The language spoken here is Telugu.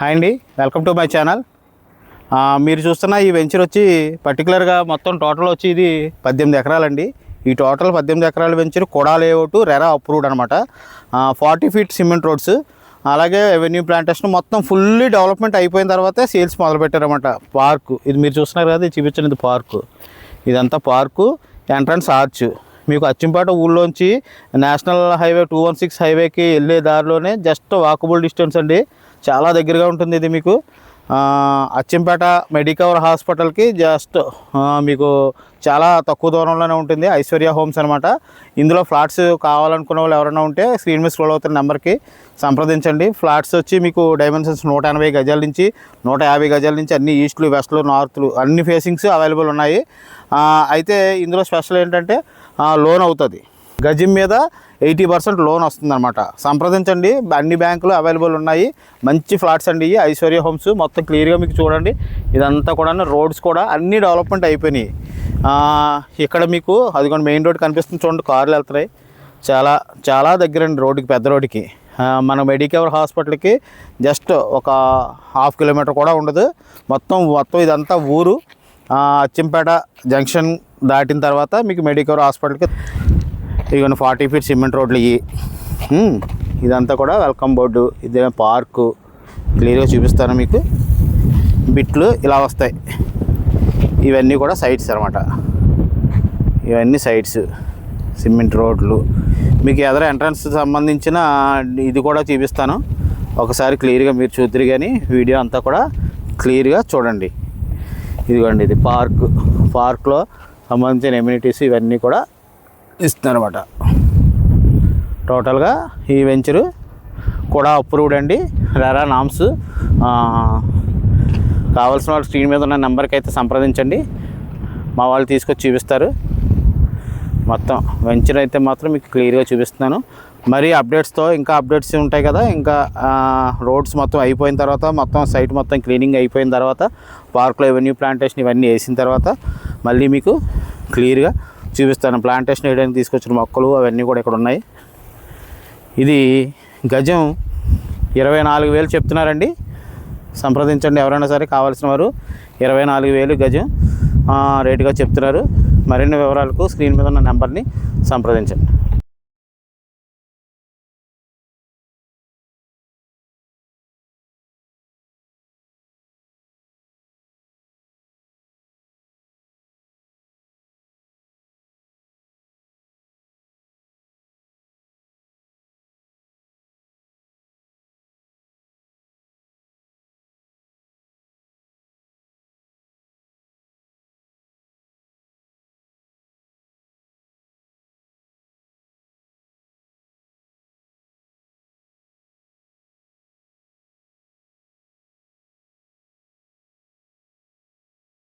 హాయ్ అండి. వెల్కమ్ టు మై ఛానల్ మీరు చూస్తున్న ఈ వెంచర్ వచ్చి పర్టికులర్గా మొత్తం టోటల్ వచ్చి ఇది పద్దెనిమిది ఎకరాలండి. ఈ టోటల్ పద్దెనిమిది ఎకరాల వెంచర్ కొడా లేఅవుట్ రెరా అప్రూవ్డ్ అనమాట ఫార్టీ ఫీట్ సిమెంట్ రోడ్స్ అలాగే రెవెన్యూ ప్లాంటేషన్ మొత్తం ఫుల్లీ డెవలప్మెంట్ అయిపోయిన తర్వాతే సేల్స్ మొదలుపెట్టారనమాట పార్కు ఇది మీరు చూస్తున్నారు కదా ఇది ఇది పార్కు ఇదంతా పార్కు ఎంట్రన్స్ ఆర్చ్ మీకు Achampet ఊళ్ళోంచి national highway two one six హైవేకి వెళ్ళే దారిలోనే జస్ట్ వాకబుల్ డిస్టెన్స్ అండి. చాలా దగ్గరగా ఉంటుంది ఇది మీకు. అచ్చంపేట మెడికవర్ హాస్పిటల్కి జస్ట్ మీకు చాలా తక్కువ దూరంలోనే ఉంటుంది. ఐశ్వర్య హోమ్స్ అనమాట ఇందులో ఫ్లాట్స్ కావాలనుకున్న వాళ్ళు ఎవరైనా ఉంటే స్క్రీన్ మీద స్క్రోల్ అవుతున్న నెంబర్కి సంప్రదించండి. ఫ్లాట్స్ వచ్చి మీకు డైమెన్షన్స్ నూట ఎనభై గజాల నుంచి నూట యాభై గజాల నుంచి అన్ని ఈస్ట్లు వెస్ట్లు నార్త్లు అన్ని ఫేసింగ్స్ అవైలబుల్ ఉన్నాయి. అయితే ఇందులో స్పెషల్ ఏంటంటే లోన్ అవుతుంది. గజం మీద ఎయిటీ పర్సెంట్ లోన్ వస్తుందన్నమాట. సంప్రదించండి. అన్ని బ్యాంకులు అవైలబుల్ ఉన్నాయి. మంచి ఫ్లాట్స్ అండి ఇవి. ఐశ్వర్య హోమ్స్ మొత్తం క్లియర్గా మీకు చూడండి. ఇదంతా కూడా రోడ్స్ కూడా అన్ని డెవలప్మెంట్ అయిపోయినాయి. ఇక్కడ మీకు అదిగోండి మెయిన్ రోడ్ కనిపిస్తుంది చూడండి. కార్లు వెళ్తున్నాయి. చాలా చాలా దగ్గర అండి రోడ్డుకి పెద్ద రోడ్డుకి. మన మెడికవర్ హాస్పిటల్కి జస్ట్ ఒక హాఫ్ కిలోమీటర్ కూడా ఉండదు. మొత్తం మొత్తం ఇదంతా ఊరు. అచ్చింపేట అచ్చంపేట జంక్షన్ దాటిన తర్వాత మీకు మెడికవర్ హాస్పిటల్కి ఇదిగోండి ఫార్టీ ఫీట్ సిమెంట్ రోడ్లు ఇవి. ఇదంతా కూడా వెల్కమ్ బోర్డు. ఇదే పార్కు. క్లియర్గా చూపిస్తాను మీకు. బిట్లు ఇలా వస్తాయి. ఇవన్నీ కూడా సైట్స్ అనమాట ఇవన్నీ సైట్స్ సిమెంట్ రోడ్లు. మీకు ఎదర ఎంట్రన్స్ సంబంధించిన ఇది కూడా చూపిస్తాను. ఒకసారి క్లియర్గా మీరు చూద్దరు కానీ వీడియో అంతా కూడా క్లియర్గా చూడండి. ఇదిగోండి ఇది పార్క్. పార్క్లో సంబంధించిన ఎమ్యూనిటీస్ ఇవన్నీ కూడా ఇస్తున్నారన్నమాట టోటల్గా ఈ వెంచరు కూడా అప్రూవ్డ్ అండి. రెరా నామ్స్ కావాల్సిన వాళ్ళు స్క్రీన్ మీద ఉన్న నెంబర్కి అయితే సంప్రదించండి. మా వాళ్ళు తీసుకొచ్చి చూపిస్తారు. మొత్తం వెంచర్ అయితే మాత్రం మీకు క్లియర్గా చూపిస్తున్నాను. మరి అప్డేట్స్తో ఇంకా అప్డేట్స్ ఉంటాయి కదా ఇంకా రోడ్స్ మొత్తం అయిపోయిన తర్వాత మొత్తం సైట్ మొత్తం క్లీనింగ్ అయిపోయిన తర్వాత పార్క్లో ఎవెన్యూ ప్లాంటేషన్ ఇవన్నీ వేసిన తర్వాత మళ్ళీ మీకు క్లియర్గా చూపిస్తాను. ప్లాంటేషన్ వేయడానికి తీసుకొచ్చిన మొక్కలు అవన్నీ కూడా ఇక్కడ ఉన్నాయి. ఇది గజం ఇరవై నాలుగు వేలు చెప్తున్నారండి. సంప్రదించండి ఎవరైనా సరే కావాల్సిన వారు. ఇరవై నాలుగు వేలు గజం. రేటుగా చెప్తున్నారు. మరిన్ని వివరాలకు స్క్రీన్ మీద ఉన్న నెంబర్ని సంప్రదించండి.